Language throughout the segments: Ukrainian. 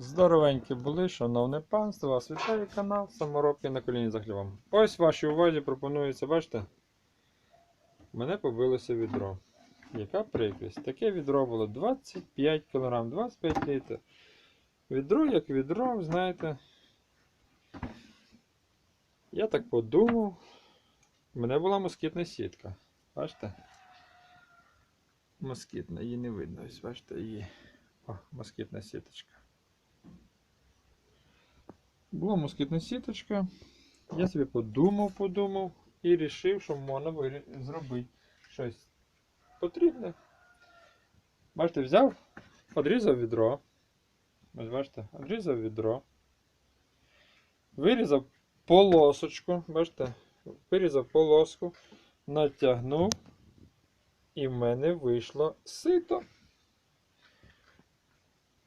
Здоровенькі були, шановне панство, вас вітає канал Саморобки на коліні за хлібом. Ось вашій увазі пропонується, бачите? Мене побилося відро. Яка прикрість? Таке відро було 25 кг, 25 літрів. Відро як відро, знаєте. Я так подумав. У мене була москітна сітка. Бачите? Москітна, її не видно. Ось бачите, її. О, москітна сіточка. Була москітна сіточка. Я собі подумав, подумав і вирішив, що можна зробити щось потрібне. Бачите, взяв, одрізав відро. Ось бачите, одрізав відро. Вирізав полосочку, бачите, вирізав полоску, натягнув, і в мене вийшло сито.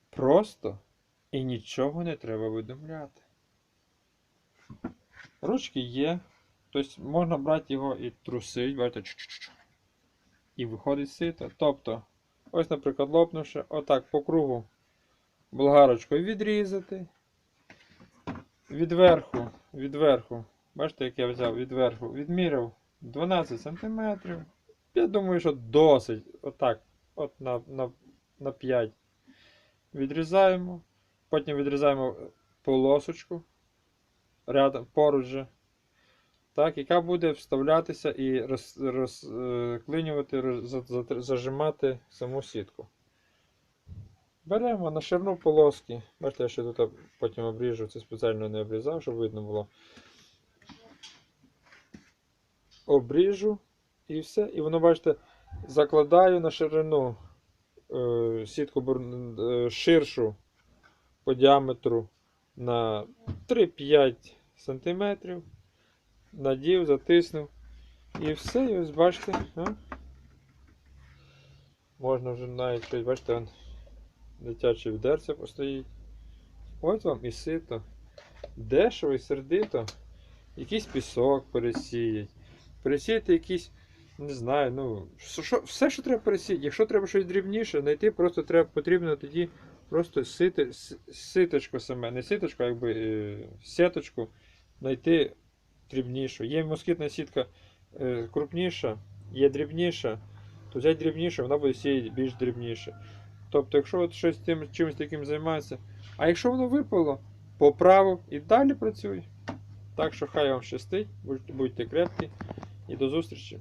Просто і нічого не треба видумляти. Ручки є. Тобто можна брати його і трусить, бачите, чу-чу-чу. І виходить сито. Тобто, ось, наприклад, лопнувши, отак по кругу болгарочкою відрізати. Відверху, відверху. Бачите, як я взяв відверху, відміряв 12 см. Я думаю, що досить. Отак. От на, на, на 5. Відрізаємо. Потім відрізаємо полосочку рядом поруч же. Так, яка буде вставлятися і роз, розклинювати, роз, за- зажимати саму сітку. Беремо на ширину полоски. Бачите, я ще тут потім обріжу, це спеціально не обрізав, щоб видно було. Обріжу і все. І воно, бачите, закладаю на ширину е, сітку е, ширшу по діаметру на 3-5 см. Надів, затиснув. І все, і ось бачите. А? Можна вже навіть щось, бачите, он, дитяче відерце постоїть. Ось вам і сито. Дешево і сердито. Якийсь пісок пересіять. Пересіяти якісь, не знаю, ну, що, все, що треба пересіяти. Якщо треба щось дрібніше, знайти просто треба, потрібно тоді просто сити, ситочку саме, не ситочку, а якби е, сіточку знайти дрібнішу. Є москітна сітка е, крупніша, є дрібніша, то взяти дрібніше, вона буде сіяти більш дрібніше. Тобто, якщо от щось тим, чимось таким займається, а якщо воно випало, поправив і далі працюй. Так що хай вам щастить, будьте крепкі і до зустрічі.